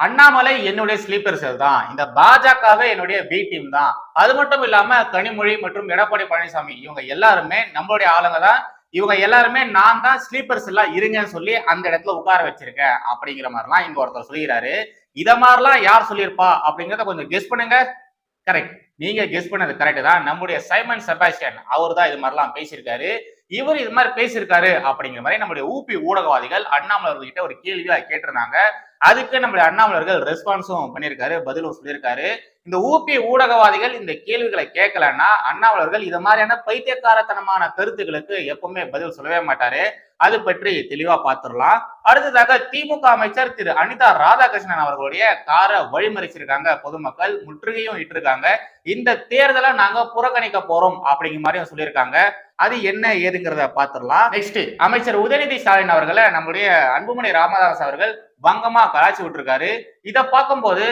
அண்ணாமலை என்னுடைய ஸ்லீப்பர் செல் தான். இந்த பாஜகவே என்னுடைய பி டீம் தான். அது மட்டும் இல்லாம கனிமொழி மற்றும் எடப்பாடி பழனிசாமி இவங்க எல்லாருமே நம்மளுடைய ஆளுங்க தான். இவங்க எல்லாருமே நான் தான் ஸ்லீப்பர்ஸ் எல்லாம் இருங்கன்னு சொல்லி அந்த இடத்துல உட்கார வச்சிருக்கேன் அப்படிங்கிற மாதிரிலாம் இங்க ஒருத்தர் சொல்லிடுறாரு இத மாதிரிலாம் யார் சொல்லியிருப்பா அப்படிங்கறத கொஞ்சம் கெஸ் பண்ணுங்க. கரெக்ட் நீங்க கெஸ் பண்ணது கரெக்ட் தான். நம்முடைய சைமன் செபாஸ்டியன் அவர் தான் இது மாதிரிலாம் பேசியிருக்காரு. இவர் இது மாதிரி பேசியிருக்காரு அப்படிங்கிற மாதிரி நம்முடைய ஊபி ஊடகவாதிகள் அண்ணாமலை கிட்ட ஒரு கேள்வியா கேட்டிருந்தாங்க. அதுக்கு நம்முடைய அண்ணாமலர்கள் ரெஸ்பான்ஸும் பண்ணியிருக்காரு பதிலும் சொல்லியிருக்காரு. இந்த ஊபி ஊடகவாதிகள் இந்த கேள்விகளை கேட்கலன்னா அண்ணாமலர்கள் இது மாதிரியான பைத்தியக்காரத்தனமான கருத்துக்களுக்கு எப்பவுமே பதில் சொல்லவே மாட்டாரு. அது பற்றி தெளிவா பார்த்துடலாம். அடுத்ததாக திமுக அமைச்சர் திரு அனிதா ராதாகிருஷ்ணன் அவர்களுடைய காரை வழிமறிச்சிருக்காங்க. பொதுமக்கள் முற்றுகையும் இட்டிருக்காங்க. இந்த தேர்தலை நாங்க புறக்கணிக்க போறோம் அப்படிங்கிற மாதிரியும் சொல்லியிருக்காங்க. அது என்ன ஏதுங்கிறத பார்த்துடலாம். நெக்ஸ்ட் அமைச்சர் உதயநிதி ஸ்டாலின் அவர்களை நம்முடைய அன்புமணி ராமதாஸ் அவர்கள் வங்கமா கலாய்ச்சி விட்டுருக்காரு. இதை பார்க்கும்போது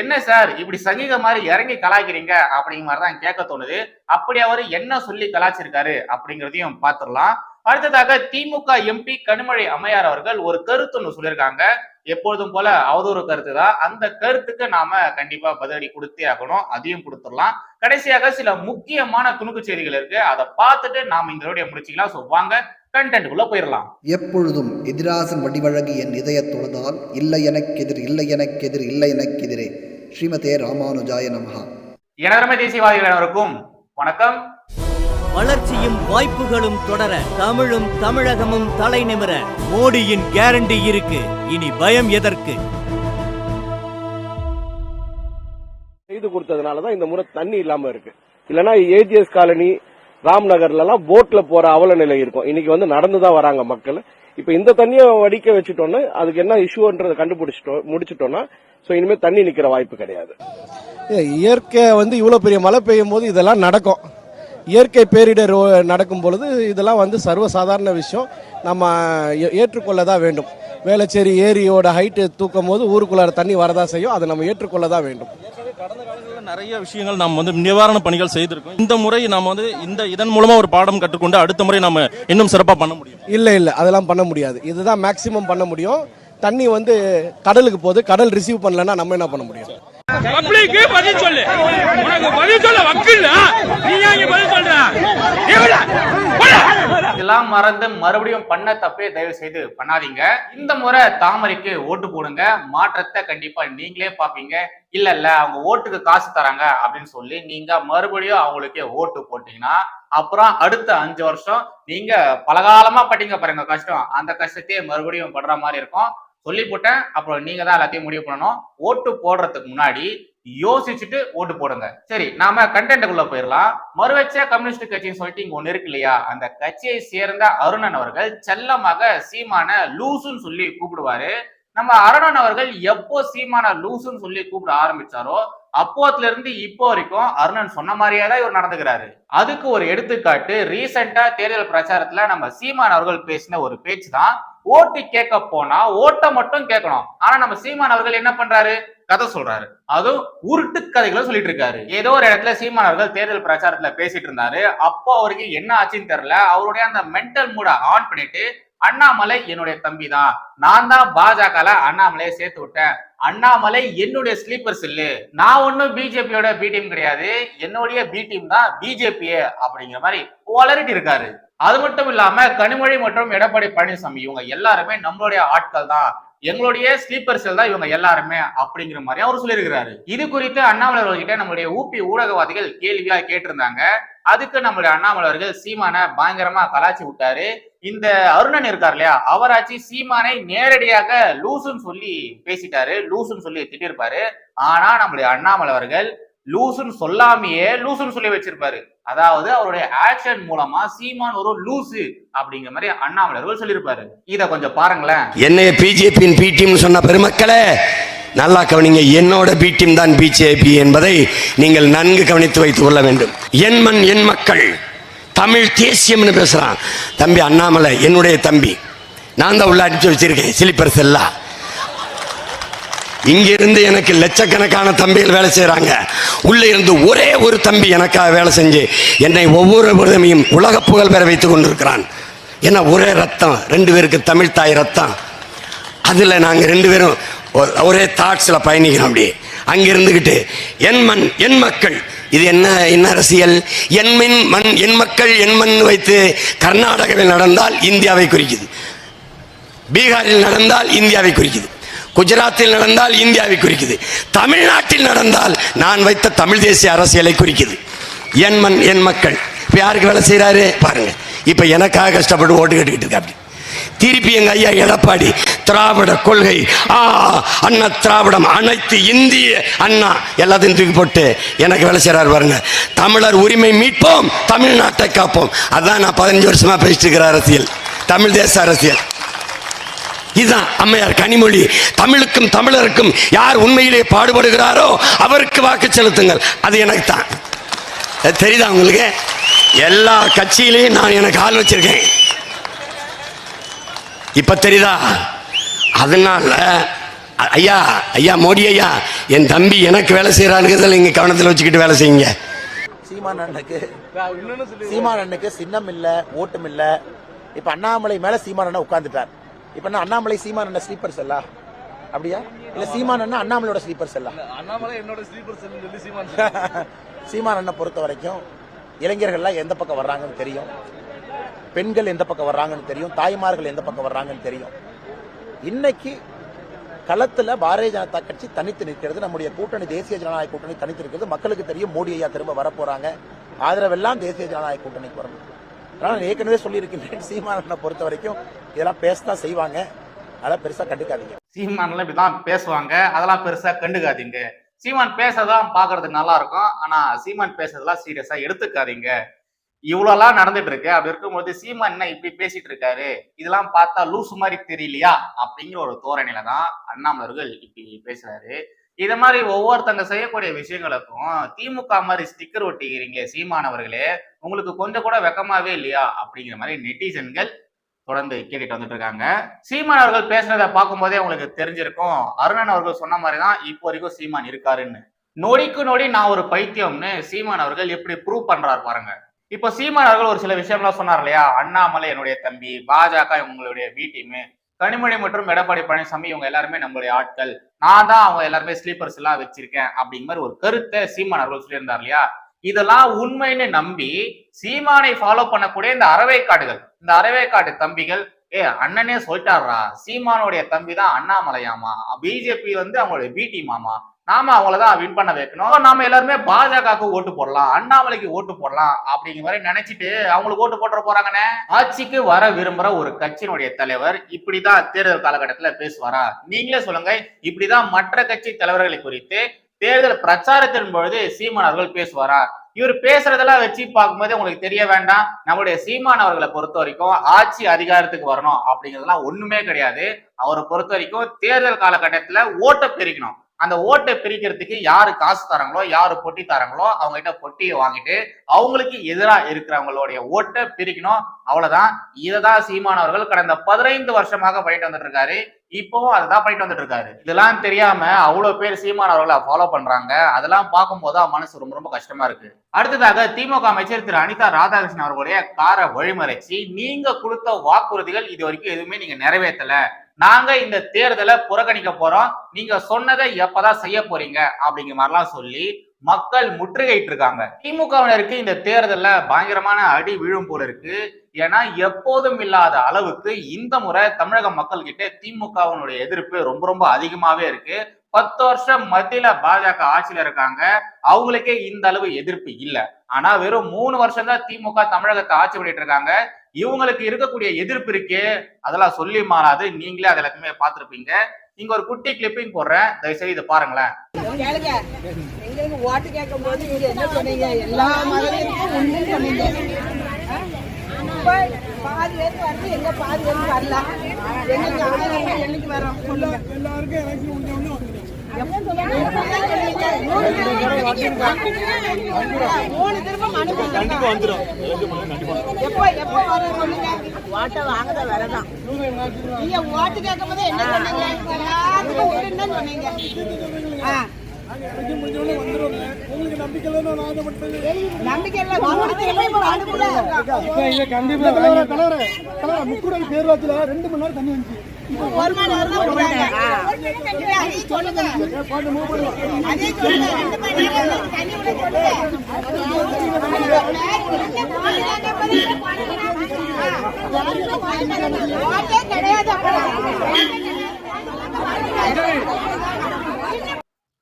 என்ன சார் இப்படி சங்கீத மாதிரி இறங்கி கலாய்க்கிறீங்க? அப்படிங்கிற மாதிரி தான் கேட்க தோணுது. அப்படி அவர் என்ன சொல்லி கலாய்ச்சிருக்காரு அப்படிங்கிறதையும் பார்த்துடலாம். அடுத்ததாக திமுக எம்பி கனிமொழி அம்மையார் அவர்கள் ஒரு கருத்து ஒன்று சொல்லியிருக்காங்க. எப்பொழுதும் போல அவதூறு கருத்து தான். அந்த கருத்துக்கு நாம கண்டிப்பா பதிலடி கொடுத்தே ஆகணும். அதையும் கொடுத்துடலாம். கடைசியாக சில முக்கியமான துணுக்கு செய்திகள் இருக்கு. அதை பார்த்துட்டு நாம இந்த வீடியோ முடிச்சுக்கலாம். ஸோ வாங்க கண்டென்ட்டுக்குள்ள போயிடலாம். எப்பொழுதும் எதிராசன் வடிவழகு என் இதயத் தொழுதால் இல்லை எனக்கெதிர் இல்லை எனக்கெதிர் இல்லை எனக்கெதிரே ஸ்ரீமதே ராமானுஜாய நமஹா. எனதரமை தேசியவாதிகள் அனைவருக்கும் வணக்கம். வளர்ச்சியும் வாய்ப்புகளும் தொடர தமிழும் தமிழகமும் தலை நிமிர மோடியின் கேரண்டி இருக்கு. இனி பயம் எதற்கு? செய்து கொடுத்ததுனால தான் இந்த முறை தண்ணி இல்லாம இருக்கு. இல்லனா ஏஜிஎஸ் காலனி ராம்நகர்ல எல்லாம் போட்ல போற அவல நிலை இருக்கும். இன்னைக்கு வந்து நடந்து தான் வராங்க மக்கள். இப்ப இந்த தண்ணியை வடிக்க வச்சுட்டோம்னா அதுக்கு என்ன இஷ்யூன்றதை கண்டுபிடிச்சிட்டோம் முடிச்சிட்டோம்னா சோ இனிமே தண்ணி நிக்கிற வாய்ப்பு கிடையாது. இயற்கை வந்து இவ்வளோ பெரிய மழை பெய்யும் போது இதெல்லாம் நடக்கும். இயற்கை பேரிடர் நடக்கும் பொழுது இதெல்லாம் வந்து சர்வசாதாரண விஷயம். நம்ம ஏ- ஏற்றுக்கொள்ள தான் வேண்டும். வேளச்சேரி ஏரியோட ஹைட்டு தூக்கும் போது ஊருக்குள்ளார தண்ணி வரதான் செய்யும். அதை நம்ம ஏற்றுக்கொள்ள தான் வேண்டும் கடந்த காலங்களில் நிறைய விஷயங்கள் நாம் வந்து நிவாரண பணிகள் செய்திருக்கோம். இந்த முறை நாம் வந்து இந்த இதன் மூலமா ஒரு பாடம் கற்றுக்கொண்டு அடுத்த முறை நாம இன்னும் சிறப்பாக பண்ண முடியும். இல்லை இல்லை. அதெல்லாம் பண்ண முடியாது. இதுதான் மேக்சிமம் பண்ண முடியும். தண்ணி வந்து கடலுக்கு போகுது. கடல் ரிசீவ் பண்ணலன்னா நம்ம என்ன பண்ண முடியும்? பப்ளிக்கு பதில் சொல்லு. உனக்கு பதில் சொல்ல வக்கீல் நீ ஏன் இங்க பதில் சொல்ற இவள, போடா. இதெல்லாம் மறந்து மறுபடியும் பண்ண தப்பே தயவு செய்து பண்ணாதீங்க. இந்த முறை தாமரைக்கு ஓட்டு போடுங்க. மாற்றத்தை கண்டிப்பா நீங்களே பாப்பீங்க இல்ல இல்ல அவங்க ஓட்டுக்கு காசு தராங்க அப்படின்னு சொல்லி நீங்க மறுபடியும் அவங்களுக்கே ஓட்டு போட்டீங்கன்னா அப்புறம் அடுத்த அஞ்சு வருஷம் நீங்க பலகாலமா பட்டீங்க பாருங்க கஷ்டம். அந்த கஷ்டத்தையே மறுபடியும் படுற மாதிரி இருக்கும். சொல்லி போட்டேன் அப்புறம் நீங்க தான் எல்லாத்தையும் முடிவு பண்ணணும். ஓட்டு போடுறதுக்கு முன்னாடி யோசிச்சுட்டு ஓட்டு போடுங்க. சரி நாம கண்டென்ட்டுக்குள்ள போயிடலாம் மறுவச்ச கம்யூனிஸ்ட் கட்சின்னு சொல்லிட்டு இங்க ஒண்ணு இருக்கு இல்லையா? அந்த கட்சியை சேர்ந்த அருணன் அவர்கள் செல்லமாக சீமான லூசுன்னு சொல்லி கூப்பிடுவாரு. நம்ம அருணன் அவர்கள் எப்போ சீமான லூசுன்னு சொல்லி கூப்பிட ஆரம்பிச்சாரோ அப்போத்துல இருந்து இப்போ வரைக்கும் அருணன் சொன்ன மாதிரியே தான் இவர் நடந்துக்கிறாரு. அதுக்கு ஒரு எடுத்துக்காட்டு ரீசெண்டா தேர்தல் பிரச்சாரத்துல நம்ம சீமான் அவர்கள் பேசின ஒரு பேச்சு தான் ஓட்டு கேட்க போனா ஓட்டை மட்டும் கேட்கணும். ஆனா நம்ம சீமான் அவர்கள் என்ன பண்றாரு? கதை சொல்றாரு. அதுவும் உருட்டு கதைகளை சொல்லிட்டு இருக்காரு. ஏதோ ஒரு இடத்துல சீமானவர்கள் தேர்தல் பிரச்சாரத்துல பேசிட்டு இருந்தாரு. அப்போ அவருக்கு என்ன ஆச்சுன்னு தெரியல. அவருடைய அந்த மென்டல் மூட ஆன் பண்ணிட்டு அண்ணாமலை என்னுடைய தம்பி தான் நான் தான் பாஜகல அண்ணாமலையை சேர்த்து விட்டேன். அண்ணாமலை என்னுடைய ஸ்லீப்பர் செல்லு நான் ஒன்னும் பிஜேபியோட பி டீம் கிடையாது. என்னுடைய பி டீம் தான் பிஜேபியே அப்படிங்கிற மாதிரி வளரிட்டு இருக்காரு. அது மட்டும் இல்லாம கனிமொழி மற்றும் எடப்பாடி பழனிசாமி இவங்க எல்லாருமே நம்மளுடைய ஆட்கள் தான். எங்களுடைய ஸ்லீப்பர் செல் தான் இவங்க எல்லாருமே அப்படிங்கிற மாதிரி அவர் சொல்லியிருக்கிறாரு. இது குறித்து அண்ணாமலை அவர்கிட்ட நம்மளுடைய ஊபி ஊடகவாதிகள் கேள்வியா கேட்டிருந்தாங்க. அதுக்கு நம்மளுடைய அண்ணாமலை அவர்கள் சீமானை பயங்கரமா கலாச்சி விட்டாரு. இந்த அருணன் இருக்கார் இல்லையா அவராச்சு சீமானை நேரடியாக லூசுன்னு சொல்லி பேசிட்டாரு லூசுன்னு சொல்லி திட்டிருப்பாரு. ஆனா நம்மளுடைய அண்ணாமலை அவர்கள் லூசுன்னு சொல்லாமையே லூசுன்னு சொல்லி வச்சிருப்பாரு. அதாவது அவருடைய ஆக்ஷன் மூலமா சீமான் ஒரு லூசு அப்படிங்கிற மாதிரி அண்ணாமலர்கள் சொல்லியிருப்பாரு. இத கொஞ்சம் பாருங்களேன். என்னைய பிஜேபியின் பி டீம் சொன்ன பெருமக்களே நல்லா கவனிங்க என்னோட பி டீம் தான் பிஜேபி என்பதை நீங்கள் நன்கு கவனித்து வைத்துக் கொள்ள வேண்டும். என் மண் என் மக்கள் தமிழ் தேசியம்னு பேசுறான். தம்பி அண்ணாமலை என்னுடைய தம்பி. நான் தான் உள்ள அடிச்சு வச்சிருக்கேன் சிலிப்பர் செல்லா. இங்க இருந்து எனக்கு லட்சக்கணக்கான தம்பிகள் வேலை செய்கிறாங்க உள்ள இருந்து ஒரே ஒரு தம்பி எனக்காக வேலை செஞ்சு என்னை ஒவ்வொரு விதமையும் உலக புகழ் பெற வைத்துக் கொண்டிருக்கிறான். ஏன்னா ஒரே ரத்தம் ரெண்டு பேருக்கு தமிழ் தாய் ரத்தம். அதில் நாங்கள் ரெண்டு பேரும் ஒ- ஒரே தாட்ஸில் பயணிக்கிறோம் அப்படியே. அங்கே இருந்துக்கிட்டு என் மண் என் மக்கள். இது என்ன என்ன அரசியல்? என் மின் மண் என் மக்கள் என் மண் வைத்து கர்நாடகாவில் நடந்தால் இந்தியாவை குறிக்குது. பீகாரில் நடந்தால் இந்தியாவை குறிக்குது. குஜராத்தில் நடந்தால் இந்தியாவை குறிக்குது. தமிழ்நாட்டில் நடந்தால் நான் வைத்த தமிழ் தேசிய அரசியலை குறிக்குது. என் மண் என் மக்கள். இப்போ யாருக்கு வேலை செய்கிறாரு பாருங்க. இப்போ எனக்காக கஷ்டப்பட்டு ஓட்டு கேட்டுக்கிட்டு இருக்காரு திருப்பி எங்க ஐயா எடப்பாடி திராவிட கொள்கை. ஆ அண்ணா திராவிடம் அனைத்து இந்திய அண்ணா எல்லாத்தையும் தூக்கி போட்டு எனக்கு வேலை செய்கிறாரு பாருங்க. தமிழர் உரிமை மீட்போம் தமிழ்நாட்டை காப்போம். அதான் நான் பதினஞ்சு வருஷமா பேசிட்டு இருக்கிற அரசியல். தமிழ் தேச அரசியல். இதுதான் அம்மையார் கனிமொழி. தமிழுக்கும் தமிழருக்கும் யார் உண்மையிலே பாடுபடுகிறாரோ அவருக்கு வாக்கு செலுத்துங்கள். அது எனக்கு தான் அது தெரியுதா உங்களுக்கு? எல்லா கட்சியிலையும் நான் எனக்கு ஆள் வச்சிருக்கேன். இப்ப தெரியுதா? அதனால ஐயா ஐயா மோடி ஐயா என் தம்பி எனக்கு வேலை செய்யறானுங்கிறத நீங்க கவனத்தில் வச்சுக்கிட்டு வேலை செய்யுங்க. சீமான் அண்ணனுக்கு சீமான் அண்ணனுக்கு சின்னம் இல்ல ஓட்டம் இல்ல இப்ப அண்ணாமலை மேல சீமான் அண்ணன் உட்கார்ந்துட்டார். இப்ப என்ன அண்ணாமலை சீமான் அண்ணன் ஸ்லீப்பர்ஸ் அல்ல அப்படியா? இல்ல சீமான் அண்ணன் அண்ணாமலையோட ஸ்லீப்பர்ஸ் அல்ல அண்ணாமலை என்னோட ஸ்லீப்பர் சொல்லி சீமான் சீமான் அண்ணன் பொறுத்த வரைக்கும் இளைஞர்கள்லாம் எந்த பக்கம் வர்றாங்கன்னு தெரியும். பெண்கள் எந்த பக்கம் வர்றாங்கன்னு தெரியும். தாய்மார்கள் எந்த பக்கம் வர்றாங்கன்னு தெரியும். இன்னைக்கு களத்துல பாரதிய ஜனதா கட்சி தனித்து நிற்கிறது. நம்முடைய கூட்டணி தேசிய ஜனநாயக கூட்டணி தனித்து இருக்கிறது மக்களுக்கு தெரியும் மோடி ஐயா திரும்ப வரப்போறாங்க. ஆதரவெல்லாம் தேசிய ஜனநாயக கூட்டணிக்கு வரணும். அதனால நான் ஏற்கனவே சொல்லியிருக்கின்றேன் சீமானனை பொறுத்த வரைக்கும் இதெல்லாம் பேசத்தான் செய்வாங்க. அதெல்லாம் பெருசாக கண்டுக்காதீங்க. இப்படி தான் பேசுவாங்க. அதெல்லாம் பெருசாக கண்டுக்காதீங்க. சீமான் பேசதான் பார்க்கறதுக்கு நல்லா இருக்கும் ஆனால் சீமான் பேசுறதெல்லாம் சீரியஸாக எடுத்துக்காதீங்க. இவ்வளோலாம் நடந்துட்டு இருக்கு அப்படி இருக்கும்போது சீமான் என்ன இப்படி பேசிட்டு இருக்காரு இதெல்லாம் பார்த்தா லூசு மாதிரி தெரியலையா? அப்படிங்கிற ஒரு தோரணையில தான் அண்ணாமலர்கள் இப்படி பேசுறாரு. இது மாதிரி ஒவ்வொருத்தங்க செய்யக்கூடிய விஷயங்களுக்கும் திமுக மாதிரி ஸ்டிக்கர் ஒட்டிக்கிறீங்க சீமானவர்களே உங்களுக்கு கொஞ்சம் கூட வெக்கமாவே இல்லையா? அப்படிங்கிற மாதிரி நெட்டிசன்கள் தொடர்ந்து கேட்டுட்டு வந்துட்டு இருக்காங்க. சீமான் அவர்கள் பேசுனதை பார்க்கும்போதே உங்களுக்கு தெரிஞ்சிருக்கும். அருணன் அவர்கள் சொன்ன மாதிரி தான் இப்போ வரைக்கும் சீமான் இருக்காருன்னு. நொடிக்கு நொடி நான் ஒரு பைத்தியம்னு சீமான் அவர்கள் எப்படி ப்ரூவ் பண்றாரு பாருங்க. இப்போ சீமான் அவர்கள் ஒரு சில விஷயம்லாம் சொன்னார் இல்லையா? அண்ணாமலை என்னுடைய தம்பி பாஜக உங்களுடைய பி கனிமொழி மற்றும் எடப்பாடி பழனிசாமி இவங்க எல்லாருமே நம்மளுடைய ஆட்கள். நான் தான் அவங்க எல்லாருமே ஸ்லீப்பர்ஸ் எல்லாம் வச்சிருக்கேன் அப்படிங்கிற மாதிரி ஒரு கருத்தை சீமான் அவர்கள் சொல்லியிருந்தார் இல்லையா? இதெல்லாம் உண்மைன்னு நம்பி சீமானை ஃபாலோ பண்ணக்கூடிய இந்த அறவைக்காடுகள் இந்த அறவைக்காடு தம்பிகள் ஏ அண்ணனே சொல்லிட்டாரா சீமானுடைய தம்பி தான் அண்ணாமலையாமா பிஜேபி வந்து அவங்களுடைய பி டீமாமா நாம அவங்களதான் வின் பண்ண வைக்கணும். நாம எல்லாருமே பாஜகவுக்கு ஓட்டு போடலாம். அண்ணாமலைக்கு ஓட்டு போடலாம் அப்படிங்கிற மாதிரி நினைச்சிட்டு அவங்களுக்கு ஓட்டு போட்டுற போறாங்கண்ணே. ஆட்சிக்கு வர விரும்புற ஒரு கட்சியினுடைய தலைவர் இப்படிதான் தேர்தல் காலகட்டத்துல பேசுவாரா? நீங்களே சொல்லுங்க. இப்படிதான் மற்ற கட்சி தலைவர்களை குறித்து தேர்தல் பிரச்சாரத்தின் பொழுது சீமான் அவர்கள் பேசுவாரா? இவர் பேசுறதெல்லாம் வச்சு பார்க்கும்போது உங்களுக்கு தெரிய வேண்டாம். நம்மளுடைய சீமான் அவர்களை பொறுத்த வரைக்கும் ஆட்சி அதிகாரத்துக்கு வரணும் அப்படிங்கிறதுலாம் ஒண்ணுமே கிடையாது. அவரை பொறுத்த வரைக்கும் தேர்தல் காலகட்டத்துல ஓட்ட பிரிக்கணும். அந்த ஓட்டை பிரிக்கிறதுக்கு யாரு காசு தராங்களோ யாரு பொட்டி தராங்களோ அவங்க கிட்ட பொட்டியை வாங்கிட்டு அவங்களுக்கு எதிராக இருக்கிறவங்களுடைய ஓட்டை பிரிக்கணும். அவ்வளவுதான். இததான் தான் சீமானவர்கள் கடந்த பதினைந்து வருஷமாக பண்ணிட்டு வந்துட்டு இருக்காரு இப்பவும் அதுதான் பண்ணிட்டு வந்துட்டு இருக்காரு இதெல்லாம் தெரியாம அவ்வளவு பேர் சீமானவர்களை ஃபாலோ பண்றாங்க. அதெல்லாம் பார்க்கும்போது மனசு ரொம்ப ரொம்ப கஷ்டமா இருக்கு. அடுத்ததாக திமுக அமைச்சர் திரு அனிதா ராதாகிருஷ்ணன் அவர்களுடைய காரை வழிமறைச்சு நீங்க கொடுத்த வாக்குறுதிகள் இது வரைக்கும் எதுவுமே நீங்க நிறைவேற்றல. நாங்க இந்த தேர்தலை புறக்கணிக்க போறோம். நீங்க சொன்னதை எப்பதான் செய்ய போறீங்க? அப்படிங்கிற மாதிரிலாம் சொல்லி மக்கள் முற்றுகையிட்டு இருக்காங்க. திமுகவினருக்கு இந்த தேர்தல்ல பயங்கரமான அடி விழும் போல இருக்கு. ஏன்னா எப்போதும் இல்லாத அளவுக்கு இந்த முறை தமிழக மக்கள் கிட்ட திமுகவினுடைய எதிர்ப்பு ரொம்ப ரொம்ப அதிகமாவே இருக்கு. பத்து வருஷம் மத்தியில பாஜக ஆட்சியில இருக்காங்க. அவங்களுக்கே இந்த அளவு எதிர்ப்பு இல்லை. ஆனா வெறும் மூணு வருஷம் தான் திமுக தமிழகத்தை ஆட்சி பண்ணிட்டு இருக்காங்க. இவங்களுக்கு இருக்கக்கூடிய எதிர்ப்பு இருக்கே அதெல்லாம் சொல்லி மாறாது நீங்களே அது எல்லாத்தையுமே பார்த்திருப்பீங்க. இங்க ஒரு குட்டி கிளிப்பிங் போடுறேன். தயவுசெய்து இதை பாருங்களேன். ஓட்டு கேட்கும் போது நீங்க என்ன சொன்னீங்க? எல்லா மகளிருக்கும் ஒண்ணு சொன்னீங்க. ஆ? இப்ப பாதி பேர் வருது எங்க பாதி பேர் வரல. எங்களுக்கு என்னைக்கு வரோம்? எப்ப சொன்னீங்க? மூணு திருப்பம் அனுப்பி எப்போ எப்போ வரும் சொல்லுங்க. ஓட்டை வாங்கத வரதான் நீங்க ஓட்டு கேட்கும் போது என்ன சொன்னீங்க? எல்லாத்துக்கும் ஆ. இப்ப அனுப்பல முக்கூடல் பேரூராட்சியில் ரெண்டு மணி நேரம் தண்ணி வந்துச்சு.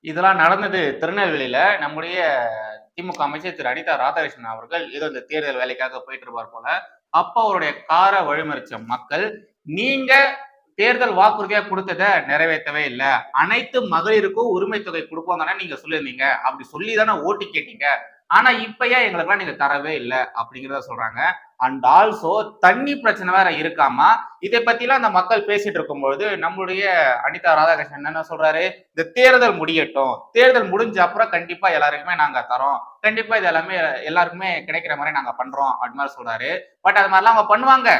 இதெல்லாம் நடந்தது திருநெல்வேலியில. நம்முடைய திமுக அமைச்சர் திரு அனிதா ராதாகிருஷ்ணன் அவர்கள் ஏதோ இந்த தேர்தல் வேலைக்காக போயிட்டு இருப்பார் போல. அப்ப அவருடைய காரை வழிமறிச்ச மக்கள் நீங்க தேர்தல் வாக்குறுதியா கொடுத்ததை நிறைவேற்றவே இல்லை. அனைத்து மகளிருக்கும் உரிமை தொகை கொடுப்பாங்கன்னா நீங்க சொல்லியிருந்தீங்க. அப்படி சொல்லி தானே ஓட்டு கேட்டீங்க. ஆனா இப்ப ஏன் எங்களுக்கெல்லாம் நீங்க தரவே இல்லை? அப்படிங்கிறத சொல்றாங்க. அண்ட் ஆல்சோ தண்ணி பிரச்சனை வேற இருக்காம இதை பத்திலாம் அந்த மக்கள் பேசிட்டு இருக்கும்பொழுது நம்மளுடைய அனிதா ராதாகிருஷ்ணன் என்ன சொல்றாரு? இந்த தேர்தல் முடியட்டும். தேர்தல் முடிஞ்ச அப்புறம் கண்டிப்பா எல்லாருக்குமே நாங்க தரோம். கண்டிப்பா இது எல்லாமே எல்லாருக்குமே கிடைக்கிற மாதிரி நாங்க பண்றோம் அப்படி மாதிரி சொல்றாரு. பட் அது மாதிரிலாம் அவங்க பண்ணுவாங்க.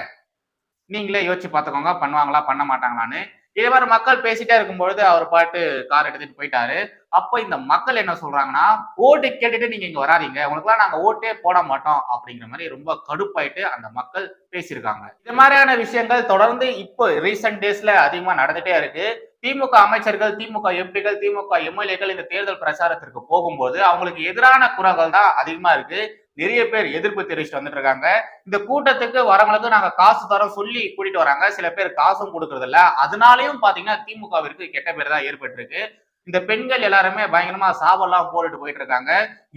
நீங்களே யோசிச்சு பார்த்துக்கோங்க பண்ணுவாங்களா பண்ண மாட்டாங்களான்னு. இதே மாதிரி மக்கள் பேசிட்டே இருக்கும்பொழுது அவர் பாட்டு கார் எடுத்துட்டு போயிட்டாரு. அப்போ இந்த மக்கள் என்ன சொல்றாங்கன்னா ஓட்டு கேட்டுட்டு நீங்க இங்க வராதீங்க. உங்களுக்குலாம் நாங்க ஓட்டே போட மாட்டோம் அப்படிங்கிற மாதிரி ரொம்ப கடுப்பாயிட்டு அந்த மக்கள் பேசியிருக்காங்க. இது மாதிரியான விஷயங்கள் தொடர்ந்து இப்போ ரீசெண்ட் டேஸ்ல அதிகமா நடந்துட்டே இருக்கு. திமுக அமைச்சர்கள் திமுக எம்பிகள் திமுக எம்எல்ஏக்கள் இந்த தேர்தல் பிரச்சாரத்திற்கு போகும்போது அவங்களுக்கு எதிரான குரல்கள் தான் அதிகமா இருக்கு. நிறைய பேர் எதிர்ப்பு தெரிவிச்சுட்டு வந்துட்டு இருக்காங்க இந்த கூட்டத்துக்கு வரவங்களுக்கு நாங்க காசு தரோம் சொல்லி கூட்டிட்டு வராங்க. சில பேர் காசும் கொடுக்கறது இல்ல அதனாலயும் பாத்தீங்கன்னா திமுகவிற்கு கெட்ட பேர் தான் ஏற்பட்டிருக்கு. இந்த பெண்கள் எல்லாருமே பயங்கரமா சாவெல்லாம் போட்டுட்டு போயிட்டு இருக்காங்க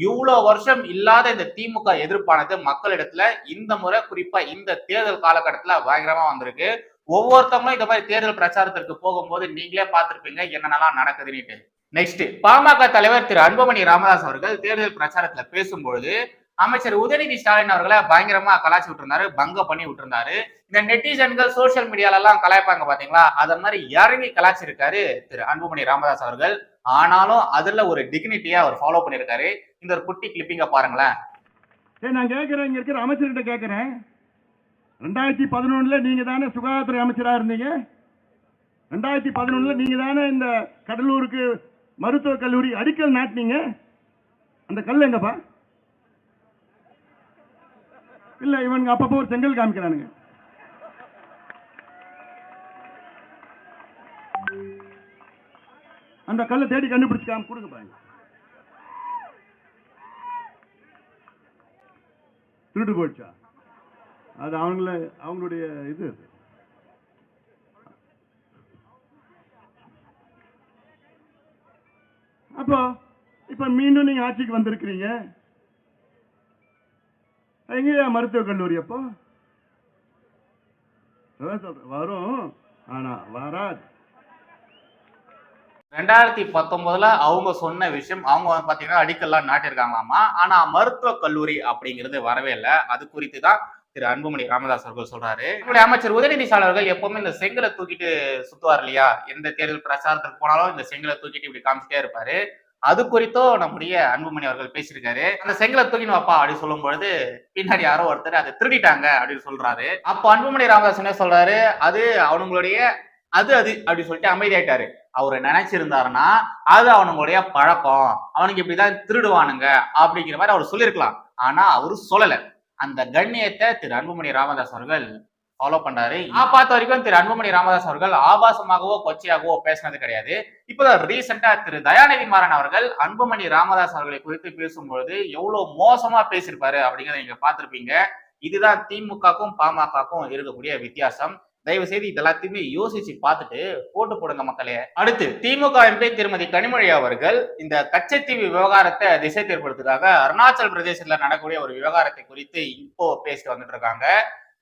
இவ்வளவு வருஷம் இல்லாத இந்த திமுக எதிர்ப்பானது மக்களிடத்துல இந்த முறை குறிப்பா இந்த தேர்தல் காலகட்டத்துல பயங்கரமா வந்திருக்கு. ஒவ்வொருத்தவங்களும் இந்த மாதிரி தேர்தல் பிரச்சாரத்திற்கு போகும்போது நீங்களே பார்த்துருப்பீங்க. என்னென்னலாம் நடக்குதுன்னுட்டு. நெக்ஸ்ட் பாமக தலைவர் திரு அன்புமணி ராமதாஸ் அவர்கள் தேர்தல் பிரச்சாரத்துல பேசும்பொழுது அமைச்சர் உதயநிதி ஸ்டாலின் அவர்களை பயங்கரமா கலாச்சி விட்டுருந்தாரு பங்க பண்ணி விட்டுருந்தாரு. இந்த நெட்டிசன்கள் சோசியல் மீடியால எல்லாம் கலாய்ப்பாங்க பாத்தீங்களா? அத மாதிரி இறங்கி கலாச்சிருக்காரு திரு அன்புமணி ராமதாஸ் அவர்கள். ஆனாலும் அதுல ஒரு டிக்னிட்டியா அவர் ஃபாலோ பண்ணிருக்காரு. இந்த ஒரு குட்டி கிளிப்பிங்க பாருங்களேன். சரி நான் கேட்கிறேன் இங்க இருக்கிற அமைச்சர்கிட்ட கேட்கிறேன் ரெண்டாயிரத்தி பதினொன்னுல நீங்க தானே சுகாதாரத்துறை அமைச்சரா இருந்தீங்க? ரெண்டாயிரத்தி பதினொன்னுல நீங்க தானே இந்த கடலூருக்கு மருத்துவக் கல்லூரி அடிக்கல் நாட்டினீங்க? அந்த கல் எங்கப்பா? இல்ல இவனுங்க அப்பப்போ ஒரு செங்கல் காமிக்கிறானுங்க. அந்த கல்லை தேடி கண்டுபிடிச்சு காமி கொடுங்க பாருங்க. திருட்டு போயிடுச்சா? அது அவங்கள அவங்களுடைய இது அப்போ இப்ப மீண்டும் நீங்க ஆட்சிக்கு வந்திருக்கிறீங்க. எங்கேயா மருத்துவக் கல்லூரி அப்போ? சொல்றேன். வரும். ஆனா வராது. ரெண்டாயிரத்தி பத்தொன்பதுல அவங்க சொன்ன விஷயம் அவங்க வந்து பாத்தீங்கன்னா அடிக்கல்லாம் நாட்டிருக்காங்களாமா ஆனா மருத்துவக் கல்லூரி அப்படிங்கிறது வரவே இல்லை. அது குறித்து தான் திரு அன்புமணி ராமதாஸ் அவர்கள் சொல்றாரு. நம்முடைய அமைச்சர் உதயநிதி அவர்கள் எப்பவுமே இந்த செங்கலை தூக்கிட்டு சுத்துவார் இல்லையா? எந்த தேர்தல் பிரச்சாரத்துக்கு போனாலும் இந்த செங்கலை தூக்கிட்டு இப்படி காமிச்சிட்டே இருப்பாரு. அது குறித்தும் நம்முடைய அன்புமணி அவர்கள் பேசியிருக்காரு. அந்த செங்கலை தூக்கின்னு வாப்பா அப்படின்னு சொல்லும் பொழுது பின்னாடி யாரோ ஒருத்தர் அதை திருடிட்டாங்க அப்படின்னு சொல்றாரு. அப்போ அன்புமணி ராமதாஸ் என்ன சொல்றாரு? அது அவனுங்களுடைய அது அது அப்படின்னு சொல்லிட்டு அமைதியாயிட்டாரு. அவர் நினைச்சிருந்தாருன்னா அது அவனுங்களுடைய பழக்கம். அவனுக்கு இப்படிதான் திருடுவானுங்க அப்படிங்கிற மாதிரி அவர் சொல்லியிருக்கலாம். ஆனா அவரு சொல்லல. அந்த கண்ணியத்தை திரு அன்புமணி ராமதாஸ் அவர்கள் ஃபாலோ பண்றாரு. பார்த்த வரைக்கும் திரு அன்புமணி ராமதாஸ் அவர்கள் ஆபாசமாகவோ கொச்சையாகவோ பேசினது கிடையாது. இப்போதான் ரீசெண்டா திரு தயாநிதி மாறன் அவர்கள் அன்புமணி ராமதாஸ் அவர்களை குறித்து பேசும்பொழுது எவ்வளவு மோசமா பேசியிருப்பாரு அப்படிங்கிறத நீங்க பார்த்திருப்பீங்க. இதுதான் திமுகக்கும் பாமகக்கும் இருக்கக்கூடிய வித்தியாசம். தயவு செய்து இது எல்லாத்தையுமே யோசிச்சு பார்த்துட்டு போட்டு போடுங்க மக்களே. அடுத்து திமுக எம்பி திருமதி கனிமொழி அவர்கள் இந்த கச்சத்தீவு விவகாரத்தை திசை திருப்பதற்காக அருணாச்சல் பிரதேசத்துல நடக்கக்கூடிய ஒரு விவகாரத்தை குறித்து இப்போ பேசிட்டு வந்துட்டு இருக்காங்க.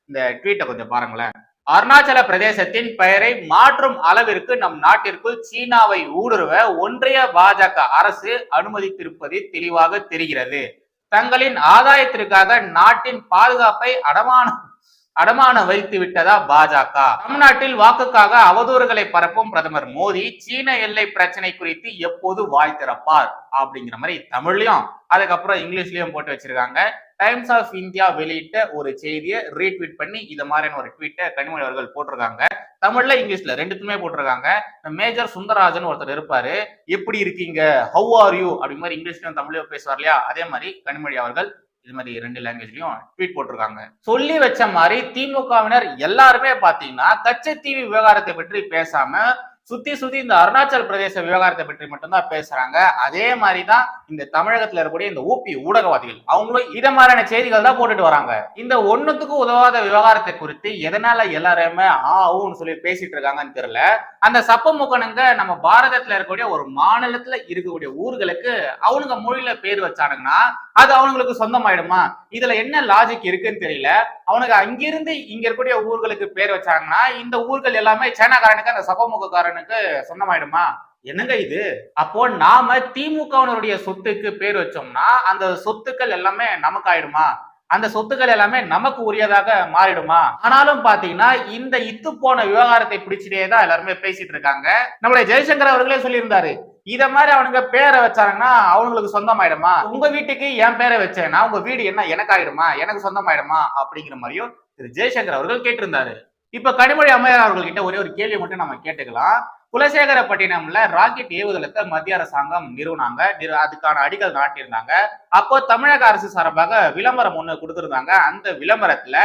இந்த ட்வீட்டை கொஞ்சம் பாருங்களேன். அருணாச்சல பிரதேசத்தின் பெயரை மாற்றும் அளவிற்கு நம் நாட்டிற்குள் சீனாவை ஊடுருவ ஒன்றிய பாஜக அரசு அனுமதித்திருப்பது தெளிவாக தெரிகிறது. தங்களின் ஆதாயத்திற்காக நாட்டின் பாதுகாப்பை அடமானம் அடமானம் வைத்து விட்டதா பாஜக? தமிழ்நாட்டில் வாக்குக்காக அவதூறுகளை பரப்பும் பிரதமர் மோடி சீன எல்லை பிரச்சனை குறித்து எப்போது வாய் திறப்பார்? அப்படிங்கிற மாதிரி தமிழ்லயும் அதுக்கப்புறம் இங்கிலீஷ்லயும் போட்டு வச்சிருக்காங்க. டைம்ஸ் ஆஃப் இந்தியா வெளியிட்ட ஒரு செய்தியை ரீட்வீட் பண்ணி இந்த மாதிரியான ஒரு ட்வீட்டை கனிமொழி அவர்கள் போட்டிருக்காங்க. தமிழ்ல இங்கிலீஷ்ல ரெண்டுத்துமே போட்டிருக்காங்க. மேஜர் சுந்தரராஜன் ஒருத்தர் இருப்பாரு. எப்படி இருக்கீங்க? ஹவ் ஆர் யூ அப்படி மாதிரி இங்கிலீஷ்லயும் தமிழ்லயும் பேசுவார் இல்லையா? அதே மாதிரி கனிமொழி அவர்கள் இது மாதிரி ரெண்டு லாங்குவேஜ்லயும் ட்வீட் போட்டிருக்காங்க. சொல்லி வச்ச மாதிரி திமுகவினர் எல்லாருமே பாத்தீங்கன்னா கச்சத்தீவு விவகாரத்தை பற்றி பேசாம சுத்தி சுத்தி இந்த அருணாச்சல் பிரதேச விவகாரத்தை பற்றி மட்டும்தான் பேசுறாங்க. அதே மாதிரிதான் இந்த தமிழகத்துல இருக்கக்கூடிய இந்த ஊபி ஊடகவாதிகள் அவங்களும் இத மாதிரியான செய்திகள் தான் போட்டுட்டு வராங்க. இந்த ஒண்ணுத்துக்கும் உதவாத விவகாரத்தை குறித்து எதனால எல்லாருமே ஆ சொல்லி பேசிட்டு இருக்காங்கன்னு தெரியல. அந்த சப்ப முக்கணுங்க நம்ம பாரதத்துல இருக்கக்கூடிய ஒரு மாநிலத்துல இருக்கக்கூடிய ஊர்களுக்கு அவனுங்க மொழியில பேர் வச்சானுங்கன்னா அது அவனுங்களுக்கு சொந்தமாயிடுமா? இதுல என்ன லாஜிக் இருக்குன்னு தெரியல. அவனுக்கு அங்கிருந்து இங்க இருக்கக்கூடிய ஊர்களுக்கு பேர் வச்சாங்கன்னா இந்த ஊர்கள் எல்லாமே சைனாக்காரனுக்கு அந்த சபமுகக்காரனுக்கு சொந்தமாயிடுமா? என்னங்க இது? அப்போ நாம திமுகவினருடைய சொத்துக்கு பேர் வச்சோம்னா அந்த சொத்துக்கள் எல்லாமே நமக்கு ஆயிடுமா அந்த சொத்துக்கள் எல்லாமே நமக்கு உரியதாக மாறிடுமா? ஆனாலும் பாத்தீங்கன்னா இந்த இத்து போன விவகாரத்தை பிடிச்சிட்டே தான் எல்லாருமே பேசிட்டு இருக்காங்க. நம்மளுடைய ஜெய்சங்கர் அவர்களே சொல்லியிருந்தாரு. இத மாதிரி அவனுங்க பேரை வச்சாங்கன்னா அவங்களுக்கு சொந்தமாயிடுமா? உங்க வீட்டுக்கு என் பேரை வச்சேன்னா உங்க வீடு என்ன எனக்கு ஆயிடுமா எனக்கு சொந்தமாயிடுமா? அப்படிங்கிற மாதிரியும் திரு. ஜெய்சங்கர் அவர்கள் கேட்டிருந்தாரு. இப்ப கனிமொழி அம்மையார் அவர்கள்கிட்ட ஒரே ஒரு கேள்வி மட்டும் நம்ம கேட்டுக்கலாம். குலசேகரப்பட்டினம்ல ராக்கெட் ஏவுதளத்தை மத்திய அரசாங்கம் நிறுவனாங்க. நிறு- அதுக்கான அடிகள் நாட்டியிருந்தாங்க. அப்போ தமிழக அரசு சார்பாக விளம்பரம் ஒண்ணு கொடுத்திருந்தாங்க. அந்த விளம்பரத்துல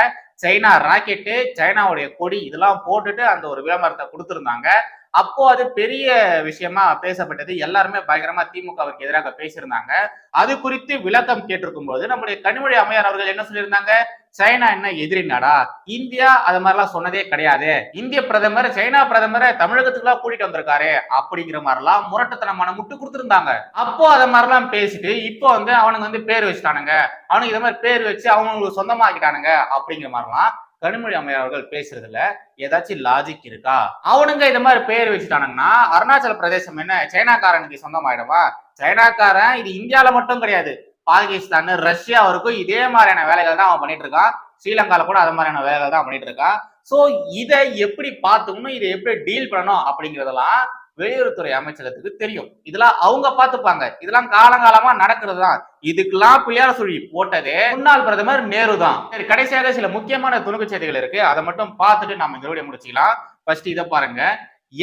சைனா ராக்கெட்டு சைனாவுடைய கொடி இதெல்லாம் போட்டுட்டு அந்த ஒரு விளம்பரத்தை கொடுத்திருந்தாங்க. அப்போ அது பெரிய விஷயமா பேசப்பட்டது. எல்லாருமே பயங்கரமா திமுகவுக்கு எதிராக பேசியிருந்தாங்க. அது குறித்து விளக்கம் கேட்டிருக்கும் போது நம்முடைய கனிமொழி அம்மையார் அவர்கள் என்ன சொல்லியிருந்தாங்க? சைனா என்ன எதிரி நாடா இந்தியா அது மாதிரிலாம் சொன்னதே கிடையாது. இந்திய பிரதமர் சைனா பிரதமரை தமிழகத்துக்குலாம் கூட்டிட்டு வந்திருக்காரு அப்படிங்கிற மாதிரிலாம் முரட்டத்தனமான முட்டு கொடுத்துருந்தாங்க. அப்போ அத மாதிரிலாம் பேசிட்டு இப்போ வந்து அவனுங்க வந்து பேர் வச்சுட்டானுங்க. அவனுக்கு இதை மாதிரி பேர் வச்சு அவங்களுக்கு சொந்தமாக்கிட்டானுங்க அப்படிங்கிற மாதிரிலாம் கனிமொழி அம்மையார் அவர்கள் பேசுறதுல ஏதாச்சும் லாஜிக் இருக்கா? அவனுங்க இந்த மாதிரி பேர் வச்சுட்டானுங்கன்னா அருணாச்சல பிரதேசம் என்ன சைனாக்காரனுக்கு சொந்தமாயிடுமா? சைனாக்காரன் இது இந்தியால மட்டும் கிடையாது. பாகிஸ்தான் ரஷ்யா வரைக்கும் இதே மாதிரியான வேலைகள் தான் அவன் பண்ணிட்டு இருக்கான். ஸ்ரீலங்கால கூட அது மாதிரியான வேலைகள் தான் பண்ணிட்டு இருக்கான். சோ இதை எப்படி பார்த்துக்கணும் இதை எப்படி டீல் பண்ணணும் அப்படிங்கறதெல்லாம் வெளியுறவுத்துறை அமைச்சகத்துக்கு தெரியும். இதெல்லாம் அவங்க பார்த்துப்பாங்க. இதெல்லாம் காலங்காலமா நடக்கிறது தான் இதுக்கெல்லாம் பிள்ளையார சுழி போட்டதே முன்னாள் பிரதமர் நேரு தான். சரி கடைசியாக சில முக்கியமான துணுக்கு செய்திகள் இருக்கு. அதை மட்டும் பார்த்துட்டு நாம இந்த முடிச்சுக்கலாம். ஃபர்ஸ்ட் இதை பாருங்க.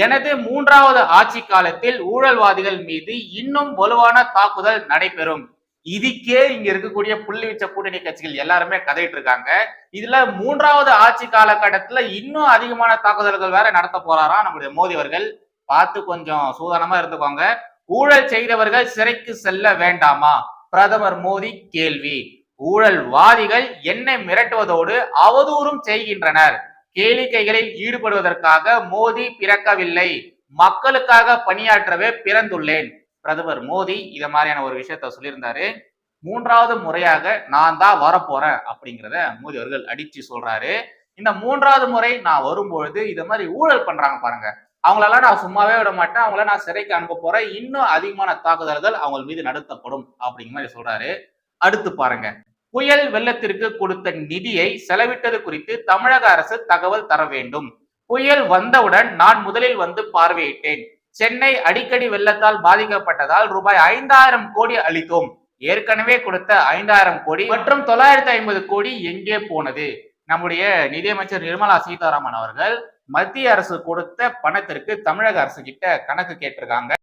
எனது மூன்றாவது ஆட்சி காலத்தில் ஊழல்வாதிகள் மீது இன்னும் வலுவான தாக்குதல் நடைபெறும். இதுக்கே இங்க இருக்கக்கூடிய புள்ளி வச்ச கூட்டணி கட்சிகள் எல்லாருமே கதையிட்டு இருக்காங்க. இதுல மூன்றாவது ஆட்சி காலகட்டத்துல இன்னும் அதிகமான தாக்குதல்கள் வேற நடத்த போறாராம் நம்முடைய மோடி அவர்கள்? பார்த்து கொஞ்சம் சூதானமா இருந்துக்கோங்க. ஊழல் செய்தவர்கள் சிறைக்கு செல்ல வேண்டாமா? பிரதமர் மோடி கேள்வி. ஊழல்வாதிகள் என்னை மிரட்டுவதோடு அவதூறும் செய்கின்றனர். கேளிக்கைகளில் ஈடுபடுவதற்காக மோடி பிறக்கவில்லை. மக்களுக்காக பணியாற்றவே பிறந்துள்ளேன். பிரதமர் மோடி இத மாதிரியான ஒரு விஷயத்த சொல்லியிருந்தாரு. மூன்றாவது முறையாக நான் தான் வரப்போறேன் அப்படிங்கிறத மோடி அவர்கள் அடிச்சு சொல்றாரு. இந்த மூன்றாவது முறை நான் வரும்பொழுது இத மாதிரி ஊழல் பண்றாங்க பாருங்க. அவங்களெல்லாம் நான் சும்மாவே விட மாட்டேன். அவங்கள நான் சிறைக்கு அனுப்ப போறேன். இன்னும் அதிகமான தாக்குதல்கள் அவங்க மீது நடத்தப்படும் அப்படிங்கிற மாதிரி சொல்றாரு. அடுத்து பாருங்க. புயல் வெள்ளத்திற்கு கொடுத்த நிதியை செலவிட்டது குறித்து தமிழக அரசு தகவல் தர வேண்டும். புயல் வந்தவுடன் நான் முதலில் வந்து பார்வையிட்டேன். சென்னை அடிக்கடி வெள்ளத்தால் பாதிக்கப்பட்டதால் ரூபாய் ஐந்தாயிரம் கோடி அளித்தோம். ஏற்கனவே கொடுத்த ஐந்தாயிரம் கோடி மற்றும் தொள்ளாயிரத்தி ஐம்பது கோடி எங்கே போனது? நம்முடைய நிதியமைச்சர் நிர்மலா சீதாராமன் அவர்கள் மத்திய அரசு கொடுத்த பணத்திற்கு தமிழக அரசு கிட்ட கணக்கு கேட்டிருக்காங்க.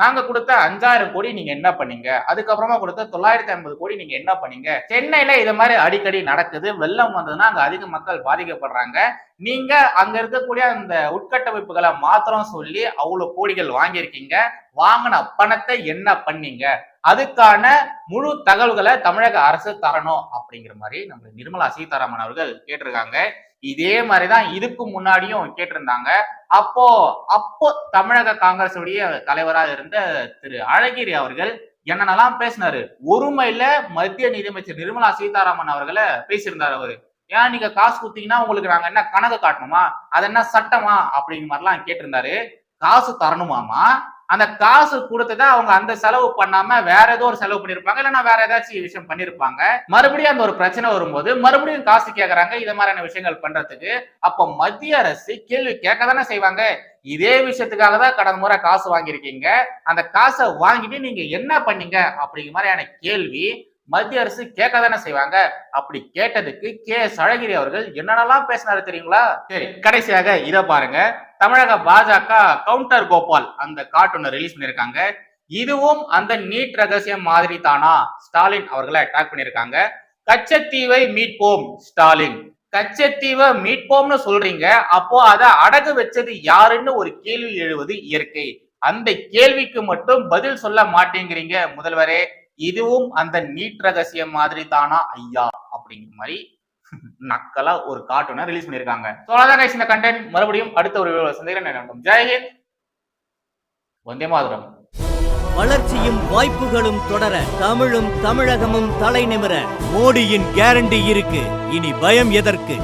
நாங்க கொடுத்த அஞ்சாயிரம் கோடி நீங்க என்ன பண்ணீங்க? அதுக்கப்புறமா கொடுத்த தொள்ளாயிரத்தி ஐம்பது கோடி நீங்க என்ன பண்ணீங்க? சென்னையில இது மாதிரி அடிக்கடி நடக்குது. வெள்ளம் வந்ததுன்னா அங்க அதிக மக்கள் பாதிக்கப்படுறாங்க. நீங்க அங்க இருக்கக்கூடிய அந்த உட்கட்டமைப்புகளை மாத்திரம் சொல்லி அவ்வளவு கோடிகள் வாங்கியிருக்கீங்க. வாங்கின பணத்தை என்ன பண்ணீங்க? அதுக்கான முழு தகவல்களை தமிழக அரசு தரணும் அப்படிங்கிற மாதிரி நம்ம நிர்மலா சீதாராமன் அவர்கள் கேட்டிருக்காங்க. இதே மாதிரிதான் இதுக்கு முன்னாடியும் கேட்டிருந்தாங்க. அப்போ அப்போ தமிழக காங்கிரஸ் உடைய தலைவராக இருந்த திரு அழகிரி அவர்கள் என்னென்னலாம் பேசினாரு? ஒருமையில மத்திய நிதியமைச்சர் நிர்மலா சீதாராமன் அவர்களை பேசியிருந்தார் அவரு. ஏன் நீங்க காசு கொடுத்தீங்கன்னா உங்களுக்கு நாங்க என்ன கணக்கு காட்டணுமா? அது என்ன சட்டமா? அப்படிங்கிற மாதிரிலாம் கேட்டிருந்தாரு. காசு தரணுமாமா? அந்த காசு கொடுத்ததை அவங்க அந்த செலவு பண்ணாம வேற ஏதோ ஒரு செலவு பண்ணிருப்பாங்க இல்லைன்னா வேற ஏதாச்சும் விஷயம் பண்ணிருப்பாங்க. மறுபடியும் அந்த ஒரு பிரச்சனை வரும்போது மறுபடியும் காசு கேட்கறாங்க இது மாதிரியான விஷயங்கள் பண்றதுக்கு. அப்ப மத்திய அரசு கேள்வி கேட்க தானே செய்வாங்க. இதே விஷயத்துக்காக தான் கடந்த முறை காசு வாங்கியிருக்கீங்க. அந்த காசை வாங்கிட்டு நீங்க என்ன பண்ணீங்க? அப்படிங்கிற மாதிரியான கேள்வி மத்திய அரசு கேட்க தானே செய்வாங்க? அப்படி கேட்டதுக்கு கே எஸ் அழகிரி அவர்கள் என்னென்னலாம் பேசினாரு தெரியுங்களா? சரி கடைசியாக இதை பாருங்க. தமிழக பாஜக கவுண்டர் கோபால் அந்த கார்ட்டூனை ரிலீஸ் பண்ணியிருக்காங்க. இதுவும் அந்த நீட் ரகசியம் மாதிரி தானா? ஸ்டாலின் அவர்களை அட்டாக் பண்ணியிருக்காங்க. கச்சத்தீவை மீட்போம் ஸ்டாலின். கச்சத்தீவை மீட்போம்னு சொல்றீங்க. அப்போ அதை அடகு வச்சது யாருன்னு ஒரு கேள்வி எழுவது இயற்கை. அந்த கேள்விக்கு மட்டும் பதில் சொல்ல மாட்டேங்கிறீங்க முதல்வரே. இதுவும் அந்த நீட் ரகசியம் மாதிரி தானா? ஐயா அப்படிங்கிற மாதிரி நக்கலா ஒரு கார்ட்டூனை ரிலீஸ் பண்ணிருக்காங்க. ஸோ அதான் இந்த கண்டென்ட் மறுபடியும் அடுத்த ஒரு சந்திக்கிறேன். ஜெயஹிந்த் வந்தே மாதரம். வளர்ச்சியும் வாய்ப்புகளும் தொடர தமிழும் தமிழகமும் தலை நிமிர மோடியின் கேரண்டி இருக்கு. இனி பயம் எதற்கு?